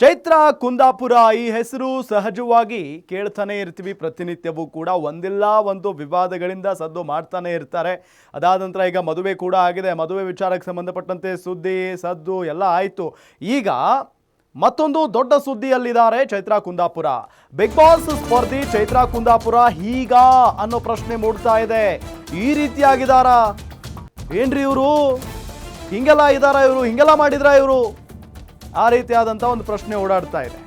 ಚೈತ್ರ ಕುಂದಾಪುರ ಈ ಹೆಸರು ಸಹಜವಾಗಿ ಕೇಳ್ತಾನೆ ಇರ್ತೀವಿ. ಪ್ರತಿನಿತ್ಯವೂ ಕೂಡ ಒಂದಿಲ್ಲ, ಒಂದು ವಿವಾದಗಳಿಂದ ಸದ್ದು ಮಾಡ್ತಾನೆ ಇರ್ತಾರೆ. ಅದಾದ ನಂತರ ಈಗ ಮದುವೆ ಕೂಡ ಆಗಿದೆ. ಮದುವೆ ವಿಚಾರಕ್ಕೆ ಸಂಬಂಧಪಟ್ಟಂತೆ ಸುದ್ದಿ, ಸದ್ದು ಎಲ್ಲ ಆಯಿತು. ಈಗ ಮತ್ತೊಂದು ದೊಡ್ಡ ಸುದ್ದಿಯಲ್ಲಿದ್ದಾರೆ ಚೈತ್ರ ಕುಂದಾಪುರ. ಬಿಗ್ ಬಾಸ್ ಸ್ಪರ್ಧಿ ಚೈತ್ರ ಕುಂದಾಪುರ ಈಗ ಅನ್ನೋ ಪ್ರಶ್ನೆ ಮೂಡ್ತಾ ಇದೆ. ಈ ರೀತಿಯಾಗಿದ್ದಾರಾ? ಏನ್ರಿ ಇವರು? ಹಿಂಗೆಲ್ಲ ಇದ್ದಾರಾ ಇವರು? ಹಿಂಗೆಲ್ಲ ಮಾಡಿದ್ರ ಇವರು? ಆ ರೀತಿಯಾದಂಥ ಒಂದು ಪ್ರಶ್ನೆ ಓಡಾಡ್ತಾ ಇದೆ.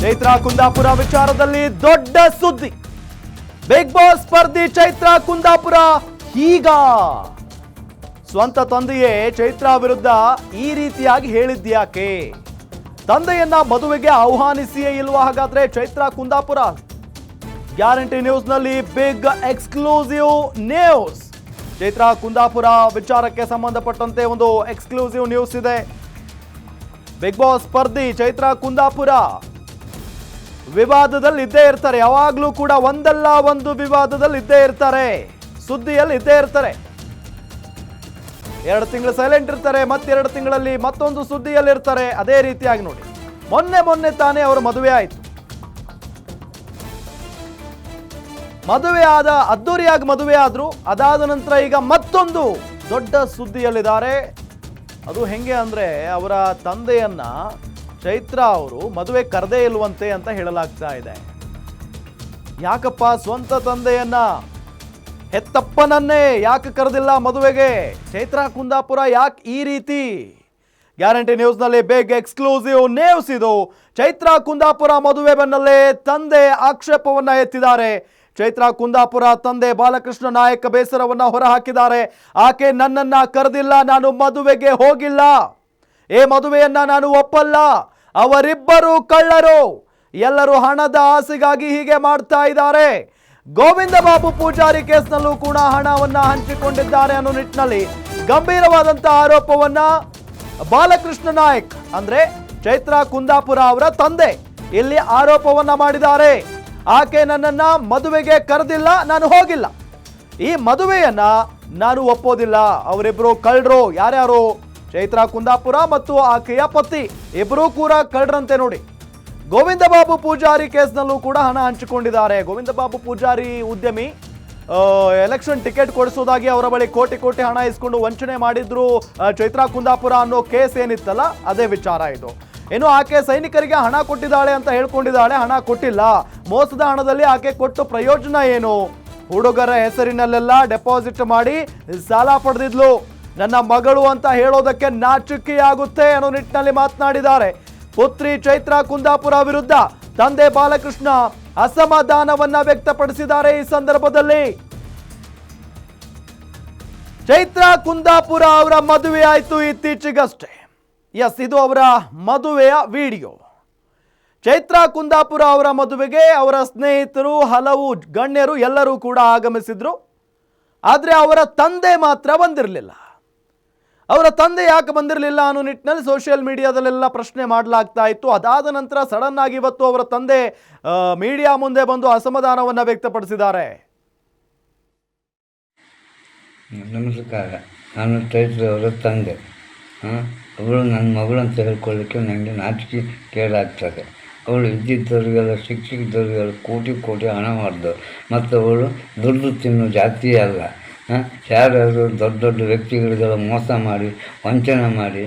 ಚೈತ್ರ ಕುಂದಾಪುರ ವಿಚಾರದಲ್ಲಿ ದೊಡ್ಡ ಸುದ್ದಿ. ಬಿಗ್ ಬಾಸ್ ಸ್ಪರ್ಧಿ ಚೈತ್ರ ಕುಂದಾಪುರ ಈಗ ಸ್ವಂತ ತಂದೆಯೇ ಚೈತ್ರ ವಿರುದ್ಧ ಈ ರೀತಿಯಾಗಿ ಹೇಳಿದ್ಯಾಕೆ? ತಂದೆಯನ್ನ ಮದುವೆಗೆ ಆಹ್ವಾನಿಸಿಯೇ ಇಲ್ವಾ ಹಾಗಾದ್ರೆ Chaitra Kundapura? Guarantee ನ್ಯೂಸ್ನಲ್ಲಿ big exclusive news. Chaitra Kundapura ವಿಚಾರಕ್ಕೆ ಸಂಬಂಧಪಟ್ಟಂತೆ ಒಂದು ಎಕ್ಸ್ಕ್ಲೂಸಿವ್ ನ್ಯೂಸ್ ಇದೆ. ಬಿಗ್ ಬಾಸ್ ಸ್ಪರ್ಧಿ ಚೈತ್ರ ಕುಂದಾಪುರ. ವಿವಾದದಲ್ಲಿ ಇದ್ದೇ ಇರ್ತಾರೆ. ಯಾವಾಗಲೂ ಕೂಡ ಒಂದಲ್ಲ ಒಂದು ವಿವಾದದಲ್ಲಿ ಇದ್ದೇ ಇರ್ತಾರೆ. ಸುದ್ದಿಯಲ್ಲಿ ಇದ್ದೇ ಇರ್ತಾರೆ. ಎರಡು ತಿಂಗಳು ಸೈಲೆಂಟ್ ಇರ್ತಾರೆ, ಮತ್ತೆರಡು ತಿಂಗಳಲ್ಲಿ ಮತ್ತೊಂದು ಸುದ್ದಿಯಲ್ಲಿ ಇರ್ತಾರೆ ಅದೇ ರೀತಿಯಾಗಿ ನೋಡಿ. ಮೊನ್ನೆ ಮೊನ್ನೆ ತಾನೇ ಅವರು ಮದುವೆ ಆಯಿತು. ಮದುವೆ ಆದ ಅದ್ದೂರಿಯಾಗಿ ಮದುವೆ ಆದ್ರು, ಅದಾದ ನಂತರ ಈಗ ಮತ್ತೊಂದು ದೊಡ್ಡ ಸುದ್ದಿಯಲ್ಲಿದ್ದಾರೆ. ಅದು ಹೆಂಗೆ ಅಂದ್ರೆ ಅವರ ತಂದೆಯನ್ನ ಚೈತ್ರ ಅವರು ಮದುವೆ ಕರೆದೇ ಇಲ್ವಂತೆ ಅಂತ ಹೇಳಲಾಗ್ತಾ ಇದೆ. ಯಾಕಪ್ಪ ಸ್ವಂತ ತಂದೆಯನ್ನ ಹೆತ್ತಪ್ಪನನ್ನೇ ಯಾಕೆ ಕರೆದಿಲ್ಲ ಮದುವೆಗೆ? ಚೈತ್ರ ಕುಂದಾಪುರ ಯಾಕೆ ಈ ರೀತಿ? ಗ್ಯಾರಂಟಿ ನ್ಯೂಸ್ನಲ್ಲಿ ಬೇಗ ಎಕ್ಸ್ಕ್ಲೂಸಿವ್ ನ್ಯೂಸ್ ಇದು. ಚೈತ್ರ ಕುಂದಾಪುರ ಮದುವೆ ಬೆನ್ನಲ್ಲೇ ತಂದೆ ಆಕ್ಷೇಪವನ್ನು ಎತ್ತಿದ್ದಾರೆ. ಚೈತ್ರ ಕುಂದಾಪುರ ತಂದೆ ಬಾಲಕೃಷ್ಣ ನಾಯಕ ಬೇಸರವನ್ನ ಹೊರಹಾಕಿದ್ದಾರೆ. ಆಕೆ ನನ್ನನ್ನ ಕರೆದಿಲ್ಲ, ನಾನು ಮದುವೆಗೆ ಹೋಗಿಲ್ಲ. ಏ ಮದುವೆಯನ್ನ ನಾನು ಒಪ್ಪಲ್ಲ. ಅವರಿಬ್ಬರು ಕಳ್ಳರು. ಎಲ್ಲರೂ ಹಣದ ಆಸೆಗಾಗಿ ಹೀಗೆ ಮಾಡ್ತಾ ಇದ್ದಾರೆ. ಗೋವಿಂದ ಬಾಬು ಪೂಜಾರಿ ಕೇಸ್ನಲ್ಲೂ ಕೂಡ ಹಣವನ್ನ ಹಂಚಿಕೊಂಡಿದ್ದಾರೆ ಅನ್ನೋ ನಿಟ್ಟಿನಲ್ಲಿ ಗಂಭೀರವಾದಂತ ಆರೋಪವನ್ನ ಬಾಲಕೃಷ್ಣ ನಾಯಕ್, ಅಂದ್ರೆ ಚೈತ್ರ ಕುಂದಾಪುರ ಅವರ ತಂದೆ, ಇಲ್ಲಿ ಆರೋಪವನ್ನ ಮಾಡಿದ್ದಾರೆ. ಆಕೆ ನನ್ನನ್ನ ಮದುವೆಗೆ ಕರೆದಿಲ್ಲ, ನಾನು ಹೋಗಿಲ್ಲ. ಈ ಮದುವೆಯನ್ನ ನಾನು ಒಪ್ಪೋದಿಲ್ಲ. ಅವರಿಬ್ರು ಕಳ್ಳರು. ಯಾರ್ಯಾರು? ಚೈತ್ರ ಕುಂದಾಪುರ ಮತ್ತು ಆಕೆಯ ಪತಿ ಇಬ್ಬರೂ ಕೂಡ ಕಳ್ಳರಂತೆ ನೋಡಿ. ಗೋವಿಂದ ಬಾಬು ಪೂಜಾರಿ ಕೇಸ್ನಲ್ಲೂ ಕೂಡ ಹಣ ಹಂಚಿಕೊಂಡಿದ್ದಾರೆ. ಗೋವಿಂದ ಬಾಬು ಪೂಜಾರಿ ಉದ್ಯಮಿ ಎಲೆಕ್ಷನ್ ಟಿಕೆಟ್ ಕೊಡಿಸೋದಾಗಿ ಅವರ ಬಳಿ ಕೋಟಿ ಕೋಟಿ ಹಣ ಇಸ್ಕೊಂಡು ವಂಚನೆ ಮಾಡಿದ್ರು ಚೈತ್ರಾ ಕುಂದಾಪುರ ಅನ್ನೋ ಕೇಸ್ ಏನಿತ್ತಲ್ಲ, ಅದೇ ವಿಚಾರ ಇದು. ಏನು ಆಕೆ ಸೈನಿಕರಿಗೆ ಹಣ ಕೊಟ್ಟಿದ್ದಾಳೆ ಅಂತ ಹೇಳ್ಕೊಂಡಿದ್ದಾಳೆ, ಹಣ ಕೊಟ್ಟಿಲ್ಲ. ಮೋಸದ ಹಣದಲ್ಲಿ ಆಕೆ ಕೊಟ್ಟು ಪ್ರಯೋಜನ ಏನು? ಹುಡುಗರ ಹೆಸರಿನಲ್ಲೆಲ್ಲ ಡೆಪಾಸಿಟ್ ಮಾಡಿ ಸಾಲ ಪಡೆದಿದ್ಲು. ನನ್ನ ಮಗಳು ಅಂತ ಹೇಳೋದಕ್ಕೆ ನಾಚಿಕೆಯಾಗುತ್ತೆ ಅನ್ನೋ ನಿಟ್ಟಿನಲ್ಲಿ ಮಾತನಾಡಿದ್ದಾರೆ. ಪುತ್ರಿ ಚೈತ್ರ ಕುಂದಾಪುರ ವಿರುದ್ಧ ತಂದೆ ಬಾಲಕೃಷ್ಣ ಅಸಮಾಧಾನವನ್ನ ವ್ಯಕ್ತಪಡಿಸಿದ್ದಾರೆ ಈ ಸಂದರ್ಭದಲ್ಲಿ. ಚೈತ್ರ ಕುಂದಾಪುರ ಅವರ ಮದುವೆ ಆಯಿತು ಇತ್ತೀಚೆಗಷ್ಟೇ. ಎಸ್ ಇದು ಅವರ ಮದುವೆಯ ವಿಡಿಯೋ. ಚೈತ್ರ ಕುಂದಾಪುರ ಅವರ ಮದುವೆಗೆ ಅವರ ಸ್ನೇಹಿತರು, ಹಲವು ಗಣ್ಯರು ಎಲ್ಲರೂ ಕೂಡ ಆಗಮಿಸಿದ್ರು. ಆದರೆ ಅವರ ತಂದೆ ಮಾತ್ರ ಬಂದಿರಲಿಲ್ಲ. ಅವರ ತಂದೆ ಯಾಕೆ ಬಂದಿರಲಿಲ್ಲ ಅನ್ನೋ ನಿಟ್ಟಿನಲ್ಲಿ ಸೋಷಿಯಲ್ ಮೀಡಿಯಾದಲ್ಲೆಲ್ಲ ಪ್ರಶ್ನೆ ಮಾಡಲಾಗ್ತಾ ಇತ್ತು. ಅದಾದ ನಂತರ ಸಡನ್ ಆಗಿ ಇವತ್ತು ಅವರ ತಂದೆ ಮೀಡಿಯಾ ಮುಂದೆ ಬಂದು ಅಸಮಾಧಾನವನ್ನು ವ್ಯಕ್ತಪಡಿಸಿದ್ದಾರೆ. ನಮಸ್ಕಾರ ನಾನು ಅವರ ತಂದೆ. ಅವಳು ನನ್ನ ಮಗಳು ಅಂತ ಹೇಳ್ಕೊಳ್ಳಿಕ್ಕೆ ನನಗೆ ನಾಚಿಕೆ ಕೇಳಾಗ್ತದೆ. ಅವಳು ಇದ್ದಿದ್ದವ್ರಿಗೆಲ್ಲ ಶಿಕ್ಷಕದವ್ರಿಗೆಲ್ಲ ಕೋಟಿ ಕೋಟಿ ಹಣ ಮಾಡಿದವು ಮತ್ತು ಅವಳು ದುಡ್ಡು ತಿನ್ನೋ ಜಾತಿಯೇ ಅಲ್ಲ. ಹಾಂ? ಯಾರ್ಯಾರು ದೊಡ್ಡ ದೊಡ್ಡ ವ್ಯಕ್ತಿಗಳಿಗೆಲ್ಲ ಮೋಸ ಮಾಡಿ, ವಂಚನೆ ಮಾಡಿ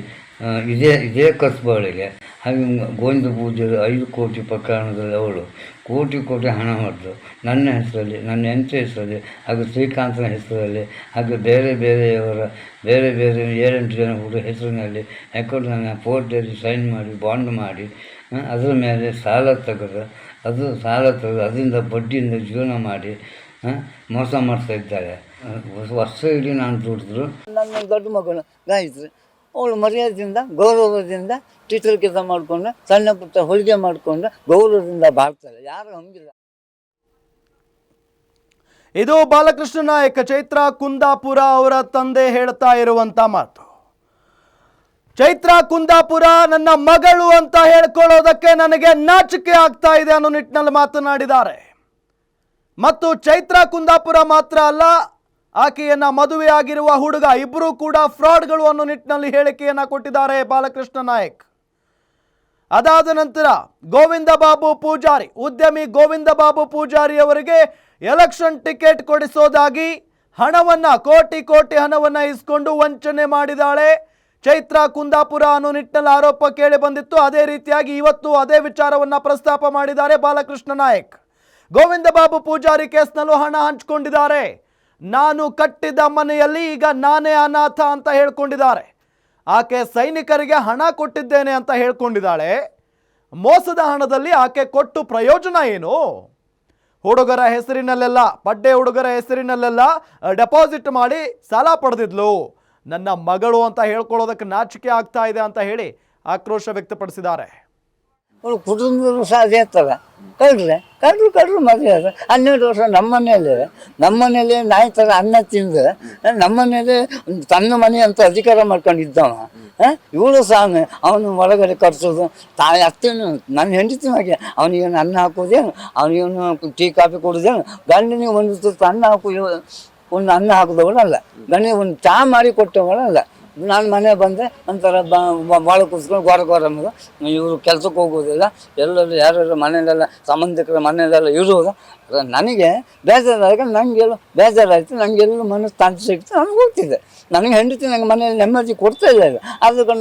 ಇದೇ ಇದೇ ಕಸ್ಬಾಳಿಗೆ ಹಾಗೆ ಗೋವಿಂದ ಪೂಜೆ ಐದು ಕೋಟಿ ಪ್ರಕರಣದಲ್ಲಿ ಅವಳು. ಕೋಟಿ ಕೋಟಿ ಹಣ ಮಾಡಿದ್ರು ನನ್ನ ಹೆಸರಲ್ಲಿ, ನನ್ನ ಹೆಂಡತಿ ಹೆಸರಲ್ಲಿ, ಹಾಗೂ ಶ್ರೀಕಾಂತನ ಹೆಸರಲ್ಲಿ, ಹಾಗೂ ಬೇರೆ ಬೇರೆಯವರ, ಬೇರೆ ಬೇರೆ ಏಳೆಂಟು ಜನ ಹುಡುಗ ಹೆಸರಿನಲ್ಲಿ ಅಕೌಂಟ್ ನನ್ನ ಫೋರ್ಟಲ್ಲಿ ಸೈನ್ ಮಾಡಿ ಬಾಂಡ್ ಮಾಡಿ ಅದರ ಮೇಲೆ ಸಾಲ ತೆಗೆದು, ಅದು ಸಾಲ ತೆಗೆದು, ಅದರಿಂದ ಬಡ್ಡಿಯಿಂದ ಜೀವನ ಮಾಡಿ ಮೋಸ ಮಾಡ್ತಾ ಇದ್ದಾರೆ. ವರ್ಷ ಇಡೀ ನಾನು ದುಡಿದ್ರು. ನನ್ನ ದೊಡ್ಡ ಮಗಳು ಗಾಯತ್ರಿ ಅವಳು ಮರ್ಯಾದೆಯಿಂದ ಗೌರವದಿಂದ ಟೀಚರ್ ಕೆಲಸ ಮಾಡಿಕೊಂಡು ಸಣ್ಣ ಪುಟ್ಟ ಹೊಲಿಗೆ ಮಾಡಿಕೊಂಡು ಗೌರವದಿಂದ ಬಾಳ್ತಾಳೆ ಯಾರು ಹಂಗಿಲ್ಲ. ಇದು ಬಾಲಕೃಷ್ಣ ನಾಯಕ ಚೈತ್ರ ಕುಂದಾಪುರ ಅವರ ತಂದೆ ಹೇಳ್ತಾ ಇರುವಂತ ಮಾತು. ಚೈತ್ರ ಕುಂದಾಪುರ ನನ್ನ ಮಗಳು ಅಂತ ಹೇಳ್ಕೊಳ್ಳೋದಕ್ಕೆ ನನಗೆ ನಾಚಿಕೆ ಆಗ್ತಾ ಇದೆ ಅನ್ನೋ ನಿಟ್ಟಿನಲ್ಲಿ ಮಾತನಾಡಿದ್ದಾರೆ. ಮತ್ತು ಚೈತ್ರ ಕುಂದಾಪುರ ಮಾತ್ರ ಅಲ್ಲ, ಆಕೆಯನ್ನ ಮದುವೆಯಾಗಿರುವ ಹುಡುಗ ಇಬ್ಬರೂ ಕೂಡ ಫ್ರಾಡ್ಗಳು ಅನ್ನೋ ನಿಟ್ಟಿನಲ್ಲಿ ಹೇಳಿಕೆಯನ್ನ ಕೊಟ್ಟಿದ್ದಾರೆ ಬಾಲಕೃಷ್ಣ ನಾಯಕ್. ಅದಾದ ನಂತರ ಗೋವಿಂದ ಬಾಬು ಪೂಜಾರಿ, ಉದ್ಯಮಿ ಗೋವಿಂದ ಬಾಬು ಪೂಜಾರಿ ಅವರಿಗೆ ಎಲೆಕ್ಷನ್ ಟಿಕೆಟ್ ಕೊಡಿಸೋದಾಗಿ ಹಣವನ್ನ, ಕೋಟಿ ಕೋಟಿ ಹಣವನ್ನ ಇಸ್ಕೊಂಡು ವಂಚನೆ ಮಾಡಿದಾಳೆ. ಚೈತ್ರ ಕುಂದಾಪುರ ಅನ್ನೋ ನಿಟ್ಟಿನಲ್ಲಿ ಆರೋಪ ಕೇಳಿ ಬಂದಿತ್ತು. ಅದೇ ರೀತಿಯಾಗಿ ಇವತ್ತು ಅದೇ ವಿಚಾರವನ್ನ ಪ್ರಸ್ತಾಪ ಮಾಡಿದ್ದಾರೆ ಬಾಲಕೃಷ್ಣ ನಾಯಕ್. ಗೋವಿಂದ ಬಾಬು ಪೂಜಾರಿ ಕೇಸ್ನಲ್ಲೂ ಹಣ ಹಂಚಿಕೊಂಡಿದ್ದಾರೆ. ನಾನು ಕಟ್ಟಿದ ಮನೆಯಲ್ಲಿ ಈಗ ನಾನೇ ಅನಾಥ ಅಂತ ಹೇಳ್ಕೊಂಡಿದ್ದಾರೆ. ಆಕೆ ಸೈನಿಕರಿಗೆ ಹಣ ಕೊಟ್ಟಿದ್ದೇನೆ ಅಂತ ಹೇಳ್ಕೊಂಡಿದ್ದಾಳೆ. ಮೋಸದ ಹಣದಲ್ಲಿ ಆಕೆ ಕೊಟ್ಟು ಪ್ರಯೋಜನ ಏನು? ಹುಡುಗರ ಹೆಸರಿನಲ್ಲೆಲ್ಲ ಪಡ್ಡೆ ಹುಡುಗರ ಹೆಸರಿನಲ್ಲೆಲ್ಲ ಡೆಪಾಸಿಟ್ ಮಾಡಿ ಸಾಲ ಪಡೆದಿದ್ಲು. ನನ್ನ ಮಗಳು ಅಂತ ಹೇಳ್ಕೊಳ್ಳೋದಕ್ಕೆ ನಾಚಿಕೆ ಆಗ್ತಾ ಇದೆ ಅಂತ ಹೇಳಿ ಆಕ್ರೋಶ ವ್ಯಕ್ತಪಡಿಸಿದ್ದಾರೆ. ಅವಳು ಕುಟುಂಬದವರು ಸಹ ಅದೇ ಥರ ಕಳ್ರೆ, ಕಳ್ರು ಕಳ್ರು ಮದುವೆ ಆದ ಹನ್ನೆರಡು ವರ್ಷ ನಮ್ಮ ಮನೇಲಿ ನಮ್ಮ ಮನೇಲಿ ನಾಯಿ ಥರ ಅನ್ನ ತಿಂದು ನಮ್ಮ ಮನೇಲಿ ತನ್ನ ಮನೆ ಅಂತ ಅಧಿಕಾರ ಮಾಡ್ಕೊಂಡಿದ್ದವ. ಇವಳು ಸಹ ಅವನು ಒಳಗಡೆ ಕರ್ಸೋದು. ತಾಯಿ ಅತ್ತೇನು, ನನ್ನ ಹೆಂಡತಿ ಹಾಗೆ. ಅವನಿಗೇನು ಅನ್ನ ಹಾಕೋದೇನು ಅವನಿಗೇನು ಟೀ, ಕಾಫಿ ಕೊಡೋದೇನು ಗಂಡನಿಗೆ ಒಂದು ತುತ್ತು ಅನ್ನ ಹಾಕೋ ಒಂದು ಅನ್ನ ಹಾಕಿದವಳಲ್ಲ. ಗಂಡನಿಗೆ ಒಂದು ಚಹಾ ಮಾಡಿ ಕೊಟ್ಟವಳಲ್ಲ. ನಾನು ಮನೆ ಬಂದೆ ಒಂಥರ ಭಾಳ ಕೂತ್ಕೊಂಡು ಗೋರ ಗೋರ ಇವರು ಕೆಲಸಕ್ಕೆ ಹೋಗೋದಿಲ್ಲ. ಎಲ್ಲರೂ ಯಾರ್ಯಾರು ಮನೆಯಲ್ಲೆಲ್ಲ, ಸಂಬಂಧಿಕರ ಮನೆಯಲ್ಲೆಲ್ಲ ಇರುವುದು ನನಗೆ ಬೇಜಾರಾಗ ನನಗೆ ಬೇಜಾರಾಯಿತು ನನಗೆಲ್ಲ ಮನಸ್ಸು ತಾಂತಿ ಸಿಕ್ತು ನನಗೆ ಹೋಗ್ತಿದ್ದೆ. ನನಗೆ ಹೆಂಡತಿ ನನಗೆ ಮನೆಯಲ್ಲಿ ನೆಮ್ಮದಿ ಕೊಡ್ತಾ ಇಲ್ಲ ಈಗ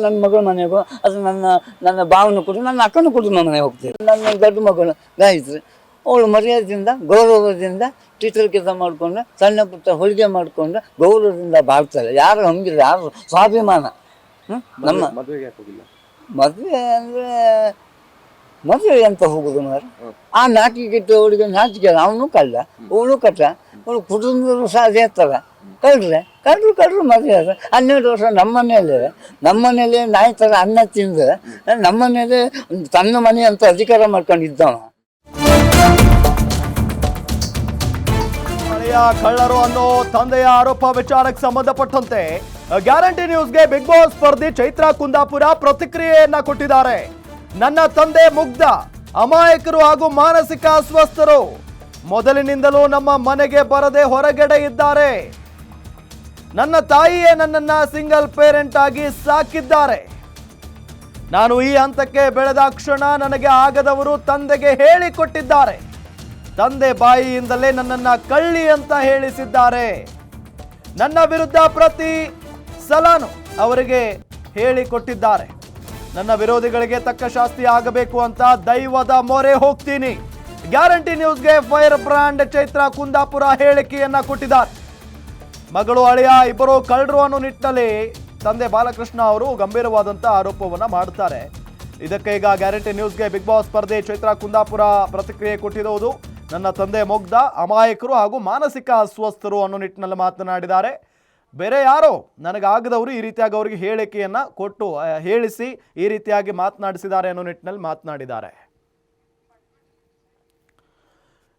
ನನ್ನ ಮಗಳ ಮನೆಗೂ ಅದು ನನ್ನ ನನ್ನ ಭಾವನ ಕೂಡ ನನ್ನ ಅಕ್ಕನ ಕುಟುಂಬ ಮನೆಗೆ ಹೋಗ್ತಿದ್ದೆ ನನ್ನ ದೊಡ್ಡ ಮಗಳು ಗಾಯತ್ರಿ ಅವಳು ಮರ್ಯಾದೆಯಿಂದ ಗೌರವದಿಂದ ಟೀಚರ್ ಕೆಲಸ ಮಾಡಿಕೊಂಡು ಸಣ್ಣ ಪುಟ್ಟ ಹೊಲಿಗೆ ಮಾಡಿಕೊಂಡು ಗೌರವದಿಂದ ಬಾಳ್ತಾರೆ ಯಾರು ಹಂಗಿಲ್ಲ ಯಾರು ಸ್ವಾಭಿಮಾನ? ನಮ್ಮ ಮದುವೆ ಅಂದರೆ ಮದುವೆ ಅಂತ ಹೋಗುದು ಮಾರ ಆ ನಾಟಿಕೆ ಅವಳಿಗೆ ನಾಟಿಕೆ ಅವನು ಕಲ್ಲ ಅವಳು ಕಟ್ಟ ಅವಳು ಕುಟುಂಬದವರು ಸಹ ಅದೇ ಕಳ್ರೆ ಕಳ್ರು ಕಳ್ರು ಮದುವೆ ಆದ್ರೆ. ಹನ್ನೆರಡು ವರ್ಷ ನಮ್ಮ ಮನೇಲಿ ನಮ್ಮ ಮನೇಲಿ ನಾಯಿ ಥರ ಅನ್ನ ತಿಂದು ನಮ್ಮ ಮನೇಲಿ ತನ್ನ ಮನೆ ಅಂತ ಅಧಿಕಾರ ಮಾಡ್ಕೊಂಡಿದ್ದವ. ಹಳೆಯ ಕಳ್ಳರು ಅನ್ನೋ ತಂದೆಯ ಆರೋಪ ವಿಚಾರಕ್ಕೆ ಸಂಬಂಧಪಟ್ಟಂತೆ ಗ್ಯಾರಂಟಿ ನ್ಯೂಸ್ಗೆ ಬಿಗ್ ಬಾಸ್ ಸ್ಪರ್ಧಿ ಚೈತ್ರ ಕುಂದಾಪುರ ಪ್ರತಿಕ್ರಿಯೆಯನ್ನ ಕೊಟ್ಟಿದ್ದಾರೆ. ನನ್ನ ತಂದೆ ಮುಗ್ಧ, ಅಮಾಯಕರು ಹಾಗೂ ಮಾನಸಿಕ ಅಸ್ವಸ್ಥರು ಮೊದಲಿನಿಂದಲೂ ನಮ್ಮ ಮನೆಗೆ ಬರದೆ ಹೊರಗಡೆ ಇದ್ದಾರೆ. ನನ್ನ ತಾಯಿಯೇ ನನ್ನನ್ನ ಸಿಂಗಲ್ ಪೇರೆಂಟ್ ಆಗಿ ಸಾಕಿದ್ದಾರೆ. ನಾನು ಈ ಹಂತಕ್ಕೆ ಬೆಳೆದ ಕ್ಷಣ ನನಗೆ ಆಗದವರು ತಂದೆಗೆ ಹೇಳಿಕೊಟ್ಟಿದ್ದಾರೆ. ತಂದೆ ಬಾಯಿಯಿಂದಲೇ ನನ್ನನ್ನು ಕಳ್ಳಿ ಅಂತ ಹೇಳಿಸಿದ್ದಾರೆ. ನನ್ನ ವಿರುದ್ಧ ಪ್ರತಿ ಸಲಾನು ಅವರಿಗೆ ಹೇಳಿಕೊಟ್ಟಿದ್ದಾರೆ. ನನ್ನ ವಿರೋಧಿಗಳಿಗೆ ತಕ್ಕ ಶಾಸ್ತಿ ಆಗಬೇಕು ಅಂತ ದೈವದ ಮೊರೆ ಹೋಗ್ತೀನಿ. ಗ್ಯಾರಂಟಿ ನ್ಯೂಸ್ಗೆ ಫೈರ್ ಬ್ರಾಂಡ್ ಚೈತ್ರ ಕುಂದಾಪುರ ಹೇಳಿಕೆಯನ್ನ ಕೊಟ್ಟಿದ್ದಾರೆ. ಮಗಳು ಅಳಿಯ ಇಬ್ಬರು ಕಳ್ಳರು ಅನ್ನೋ ನಿಟ್ಟಿನಲ್ಲಿ ತಂದೆ ಬಾಲಕೃಷ್ಣ ಅವರು ಗಂಭೀರವಾದಂಥ ಆರೋಪವನ್ನ ಮಾಡ್ತಾರೆ ಇದಕ್ಕೆ ಈಗ ಗ್ಯಾರಂಟಿ ನ್ಯೂಸ್ಗೆ ಬಿಗ್ ಬಾಸ್ ಸ್ಪರ್ಧೆ ಚೈತ್ರ ಕುಂದಾಪುರ ಪ್ರತಿಕ್ರಿಯೆ ಕೊಟ್ಟಿರುವುದು. ನನ್ನ ತಂದೆ ಮುಗ್ಧ, ಅಮಾಯಕರು ಹಾಗೂ ಮಾನಸಿಕ ಅಸ್ವಸ್ಥರು ಅನ್ನೋ ನಿಟ್ಟಿನಲ್ಲಿ ಮಾತನಾಡಿದ್ದಾರೆ. ಬೇರೆ ಯಾರೋ ನನಗಾಗದವರು ಈ ರೀತಿಯಾಗಿ ಅವರಿಗೆ ಹೇಳಿಕೆಯನ್ನು ಕೊಟ್ಟು ಹೇಳಿಸಿ ಈ ರೀತಿಯಾಗಿ ಮಾತನಾಡಿಸಿದ್ದಾರೆ ಅನ್ನೋ ನಿಟ್ಟಿನಲ್ಲಿ ಮಾತನಾಡಿದ್ದಾರೆ.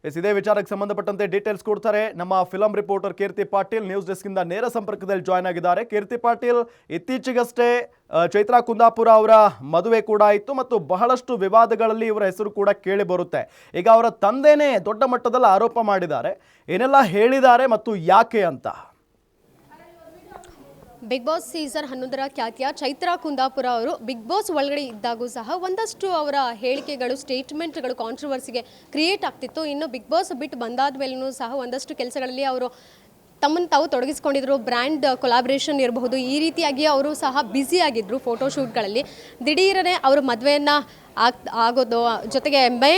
ಎಸ್, ಇದೇ ವಿಚಾರಕ್ಕೆ ಸಂಬಂಧಪಟ್ಟಂತೆ ಡೀಟೇಲ್ಸ್ ಕೊಡ್ತಾರೆ. ನಮ್ಮ film reporter Keerthi Patil news ಡೆಸ್ಕಿಂದ ನೇರ ಸಂಪರ್ಕದಲ್ಲಿ ಜಾಯ್ನ್ ಆಗಿದ್ದಾರೆ. ಕೀರ್ತಿ ಪಾಟೀಲ್, ಇತ್ತೀಚೆಗಷ್ಟೇ ಚೈತ್ರಾ ಕುಂದಾಪುರ ಅವರ ಮದುವೆ ಕೂಡ ಇತ್ತು ಮತ್ತು ಬಹಳಷ್ಟು ವಿವಾದಗಳಲ್ಲಿ ಇವರ ಹೆಸರು ಕೂಡ ಕೇಳಿ ಬರುತ್ತೆ. ಈಗ ಅವರ ತಂದೆನೇ ದೊಡ್ಡ ಮಟ್ಟದಲ್ಲಿ ಆರೋಪ ಮಾಡಿದ್ದಾರೆ. ಏನೆಲ್ಲ ಹೇಳಿದ್ದಾರೆ ಮತ್ತು ಯಾಕೆ ಅಂತ. ಬಿಗ್ ಬಾಸ್ ಸೀಸನ್ ಹನ್ನೊಂದರ ಖ್ಯಾತಿಯ ಚೈತ್ರಾ ಕುಂದಾಪುರ ಅವರು ಬಿಗ್ ಬಾಸ್ ಒಳಗಡೆ ಇದ್ದಾಗೂ ಸಹ ಒಂದಷ್ಟು ಅವರ ಹೇಳಿಕೆಗಳು ಸ್ಟೇಟ್ಮೆಂಟ್ಗಳು ಕಾಂಟ್ರವರ್ಸಿಗೆ ಕ್ರಿಯೇಟ್ ಆಗ್ತಿತ್ತು. ಇನ್ನು ಬಿಗ್ ಬಾಸ್ ಬಿಟ್ಟು ಬಂದಾದ ಮೇಲೂ ಸಹ ಒಂದಷ್ಟು ಕೆಲಸಗಳಲ್ಲಿ ಅವರು ತಮ್ಮನ್ನು ತಾವು ತೊಡಗಿಸ್ಕೊಂಡಿದ್ರು. ಬ್ರ್ಯಾಂಡ್ ಕೊಲಾಬ್ರೇಷನ್ ಇರಬಹುದು. ಈ ರೀತಿಯಾಗಿ ಅವರು ಸಹ ಬ್ಯುಸಿ ಆಗಿದ್ದರು ಫೋಟೋಶೂಟ್ಗಳಲ್ಲಿ ದಿಢೀರನೇ ಅವರು ಮದುವೆಯನ್ನು ಆಗ್ ಆಗೋದು, ಜೊತೆಗೆ ಮೇ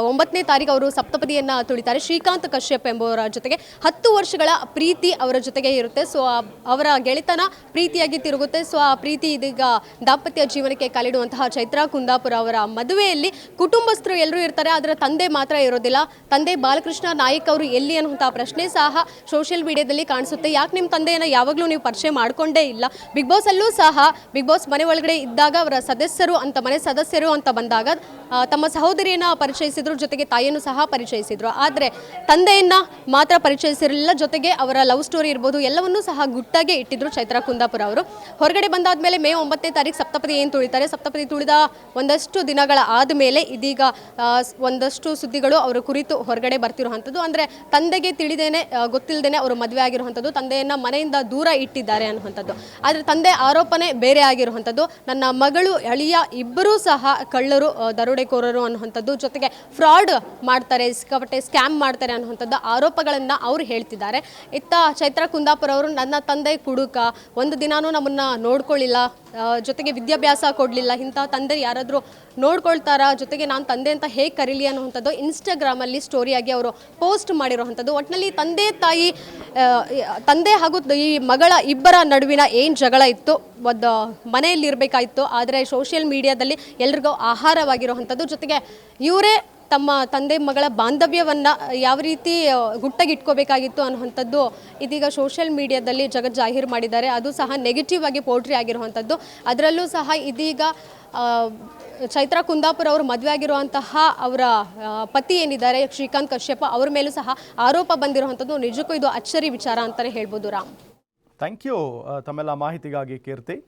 ಒಂಬತ್ತನೇ ತಾರೀಕು ಅವರು ಸಪ್ತಪದಿಯನ್ನು ತುಳಿತಾರೆ. ಶ್ರೀಕಾಂತ್ ಕಶ್ಯಪ್ ಎಂಬುವರ ಜೊತೆಗೆ ಹತ್ತು ವರ್ಷಗಳ ಪ್ರೀತಿ ಅವರ ಜೊತೆಗೆ ಇರುತ್ತೆ. ಸೊ ಅವರ ಗೆಳೆತನ ಪ್ರೀತಿಯಾಗಿ ತಿರುಗುತ್ತೆ. ಸೊ, ಆ ಪ್ರೀತಿ ಇದೀಗ ದಾಂಪತ್ಯ ಜೀವನಕ್ಕೆ ಕಾಲಿಡುವಂತಹ ಚೈತ್ರಾ ಕುಂದಾಪುರ ಅವರ ಮದುವೆಯಲ್ಲಿ ಕುಟುಂಬಸ್ಥರು ಎಲ್ಲರೂ ಇರ್ತಾರೆ. ಆದರೆ ತಂದೆ ಮಾತ್ರ ಇರೋದಿಲ್ಲ. ತಂದೆ ಬಾಲಕೃಷ್ಣ ನಾಯಕ್ ಅವರು ಎಲ್ಲಿ ಅನ್ನುವಂಥ ಪ್ರಶ್ನೆ ಸಹ ಸೋಷಿಯಲ್ ಮೀಡಿಯಾದಲ್ಲಿ ಕಾಣಿಸುತ್ತೆ. ಯಾಕೆ ನಿಮ್ಮ ತಂದೆಯನ್ನು ಯಾವಾಗಲೂ ನೀವು ಪರಿಚಯ ಮಾಡಿಕೊಂಡೇ ಇಲ್ಲ? ಬಿಗ್ ಬಾಸ್ ಅಲ್ಲೂ ಸಹ, ಬಿಗ್ ಬಾಸ್ ಮನೆ ಒಳಗಡೆ ಇದ್ದಾಗ ಅವರ ಸದಸ್ಯರು ಅಂತ ಮನೆ ಸದಸ್ಯರು ಅಂತ ಬಂದಾಗ ತಮ್ಮ ಸಹೋದರಿಯನ್ನ ಪರಿಚಯಿಸಿದ್ರು, ಜೊತೆಗೆ ತಾಯಿಯನ್ನು ಸಹ ಪರಿಚಯಿಸಿದ್ರು. ಆದರೆ ತಂದೆಯನ್ನ ಮಾತ್ರ ಪರಿಚಯಿಸಿರಲಿಲ್ಲ, ಜೊತೆಗೆ ಅವರ ಲವ್ ಸ್ಟೋರಿ ಇರ್ಬೋದು, ಎಲ್ಲವನ್ನೂ ಸಹ ಗುಟ್ಟಾಗೆ ಇಟ್ಟಿದ್ರು ಚೈತ್ರ ಕುಂದಾಪುರ ಅವರು. ಹೊರಗಡೆ ಬಂದಾದ್ಮೇಲೆ ಮೇ ಒಂಬತ್ತನೇ ತಾರೀಕು ಸಪ್ತಪದಿ ಏನು ತುಳಿತಾರೆ? ಸಪ್ತಪದಿ ತುಳಿದ ಒಂದಷ್ಟು ದಿನಗಳ ಆದಮೇಲೆ ಇದೀಗ ಒಂದಷ್ಟು ಸುದ್ದಿಗಳು ಅವರ ಕುರಿತು ಹೊರಗಡೆ ಬರ್ತಿರುವಂಥದ್ದು. ಅಂದರೆ ತಂದೆಗೆ ತಿಳಿದೇನೆ ಗೊತ್ತಿಲ್ಲದೇನೆ ಅವರು ಮದುವೆ ಆಗಿರುವಂಥದ್ದು, ತಂದೆಯನ್ನ ಮನೆಯಿಂದ ದೂರ ಇಟ್ಟಿದ್ದಾರೆ ಅನ್ನುವಂಥದ್ದು. ಆದರೆ ತಂದೆ ಆರೋಪನೆ ಬೇರೆ ಆಗಿರುವಂಥದ್ದು. ನನ್ನ ಮಗಳು, ಅಳಿಯ ಇಬ್ಬರೂ ಸಹ ಕಳ್ಳರು ದರೋಡೆಕೋರರು ಅನ್ನುವಂಥದ್ದು ಜೊತೆಗೆ ಫ್ರಾಡ್ ಮಾಡ್ತಾರೆ, ಸಿಕ್ಕಾಪಟ್ಟೆ ಸ್ಕ್ಯಾಮ್ ಮಾಡ್ತಾರೆ ಅನ್ನುವಂಥದ್ದು ಆರೋಪಗಳನ್ನು ಅವರು ಹೇಳ್ತಿದ್ದಾರೆ. ಇತ್ತ ಚೈತ್ರ ಕುಂದಾಪುರ ಅವರು ನನ್ನ ತಂದೆ ಕುಡುಕ, ಒಂದು ದಿನಾನೂ ನಮ್ಮನ್ನು ನೋಡ್ಕೊಳ್ಳಿಲ್ಲ ಜೊತೆಗೆ ವಿದ್ಯಾಭ್ಯಾಸ ಕೊಡಲಿಲ್ಲ. ಇಂಥ ತಂದೆ ಯಾರಾದರೂ ನೋಡ್ಕೊಳ್ತಾರ? ಜೊತೆಗೆ ನಾನು ತಂದೆ ಅಂತ ಹೇಗೆ ಕರೀಲಿ ಅನ್ನುವಂಥದ್ದು ಇನ್ಸ್ಟಾಗ್ರಾಮಲ್ಲಿ ಸ್ಟೋರಿಯಾಗಿ ಅವರು ಪೋಸ್ಟ್ ಮಾಡಿರೋವಂಥದ್ದು. ಒಟ್ಟಿನಲ್ಲಿ ತಂದೆ, ತಾಯಿ ತಂದೆ ಹಾಗೂ ಈ ಮಗಳ ಇಬ್ಬರ ನಡುವಿನ ಏನು ಜಗಳ ಇತ್ತು? ಒಂದು ಮನೆಯಲ್ಲಿ ಇರಬೇಕಾಯಿತು ಆದರೆ ಸೋಷಿಯಲ್ ಮೀಡಿಯಾದಲ್ಲಿ ಎಲ್ರಿಗೂ ಆಹಾರವಾಗಿರುವಂಥದ್ದು. ಜೊತೆಗೆ ಇವರೇ ತಮ್ಮ ತಂದೆ ಮಗಳ ಬಾಂಧವ್ಯವನ್ನು ಯಾವ ರೀತಿ ಗುಟ್ಟಗಿಟ್ಕೋಬೇಕಾಗಿತ್ತು ಅನ್ನುವಂಥದ್ದು ಇದೀಗ ಸೋಷಿಯಲ್ ಮೀಡಿಯಾದಲ್ಲಿ ಜಗತ್ ಜಾಹೀರು ಮಾಡಿದ್ದಾರೆ. ಅದು ಸಹ ನೆಗೆಟಿವ್ ಆಗಿ ಪೋಲ್ಟ್ರಿ ಆಗಿರುವಂಥದ್ದು. ಅದರಲ್ಲೂ ಸಹ ಇದೀಗ ಚೈತ್ರ ಕುಂದಾಪುರ ಅವರು ಮದುವೆ ಆಗಿರುವಂತಹ ಅವರ ಪತಿ ಏನಿದ್ದಾರೆ, ಶ್ರೀಕಾಂತ್ ಕಶ್ಯಪ, ಅವ್ರ ಮೇಲೂ ಸಹ ಆರೋಪ ಬಂದಿರುವಂಥದ್ದು. ನಿಜಕ್ಕೂ ಇದು ಅಚ್ಚರಿ ವಿಚಾರ ಅಂತಲೇ ಹೇಳ್ಬೋದು ರಾಮ್. ಥ್ಯಾಂಕ್ ಯು ತಮ್ಮೆಲ್ಲ ಮಾಹಿತಿಗಾಗಿ ಕೀರ್ತಿ.